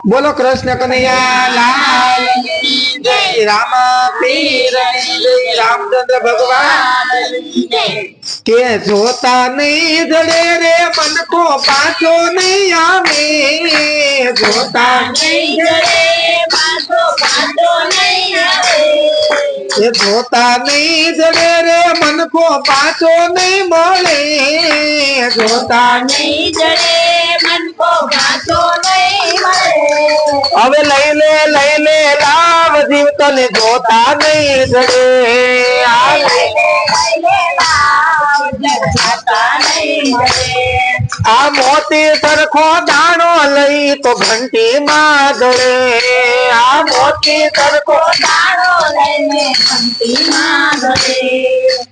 બોલો કૃષ્ણ કનૈયા લાલ જય રામ પીર જય રામચંદ્ર ભગવાન કે જોતા નહીં જડે રે મન કો પાછો નહીં આવે જોતા એ જોતા નહીં જડે રે મન કો પાછો નહીં મળે જોતા હવે લઈ લે લઈ લે લાવ જીવ તને જોતા નહીં જડે આ લઈ લે. આ મોતી સરખો દાણો લઈ તો ઘંટી માં જડે આ મોતી સરખો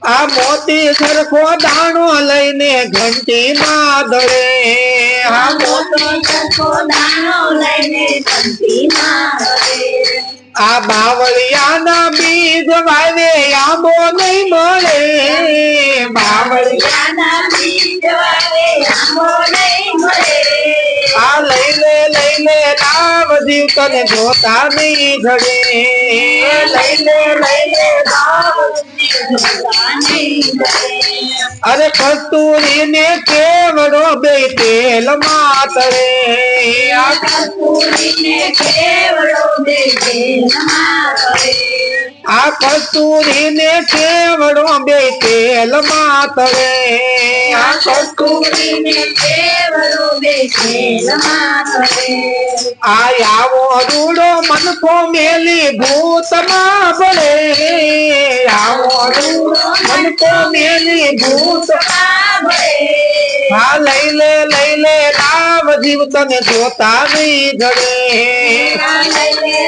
આ મોતી સરખો દાણો લઈને ઘંટી માં દળે મોતી આ બાવળિયાના બીજ વાવે આંબો નહીં મળે. બાવળિયા આ લઈ લે લઈ લે લાવ જીવ તને જોતા નહીં ઘડે લઈ લે લઈ લે લાવ અરે કસ્તુરી ને કેવડો બે તેલ માતરે આ આ કસ્તુરી ને કેવડો બે તેલ માતરે આ કસ્તુરી આ આવો રૂડો મનખો મેલી ભૂત માં ભળે આવો રૂડો મનખો મેલી ભૂત હા લઈ લે લઈ લે લાવ જીવ તને જોતા નહીં જડે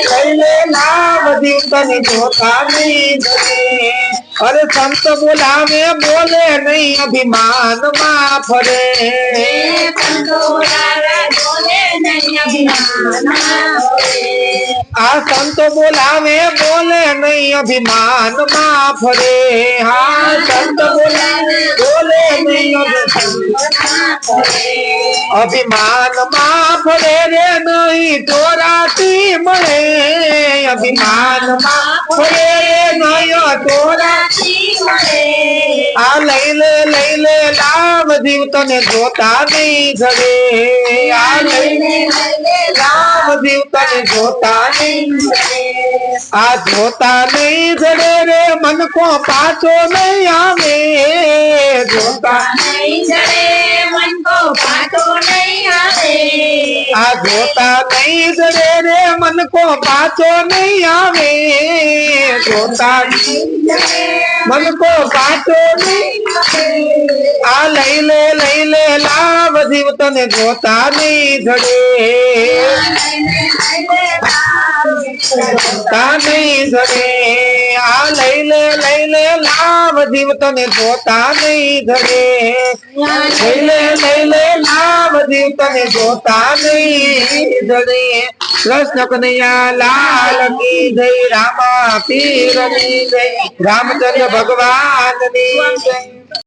લઈ લે લાવ જીવ તને જોતા નહીં જડે अरे संत बोलावे बोले नहीं अभिमान माफ़ रे। आ संत बोलावे बोले नहीं अभिमान माफ़ रे। हा संत बोलावे बोले नहीं अभिमान माफ़ रे। रे नहीं तो राती मरे। अभिमान माफ़ रे। નહીં ચોરાતી આ લઈ લે લઈ લે લાવ જીવ તને જોતા નહીં જવે આ લઈ લે લાવ જીવ તને જોતા નહીં જડે આ જોતા નહીં જડે રે મન કો પાછો નહીં આવે. જોતા આ જોતા નહીં જડે રે મન કો પાછો નહીં આવે જોતા મન કો પાછો નહીં આ લઈ લે લઈ લે લાવ જીવ તને જોતા નહીં જડે જોતા નહીં જડે આ લઈ લે લઈ લે લાવ જીવ તને જોતા નહીં જડે લઈ લે લઈ લે લાવ જીવ તને જોતા નહીં જડે કૃષ્ણ કનૈયા લાલ કી જય રામા પીર ની જય રામચંદ્ર ભગવાન ની જય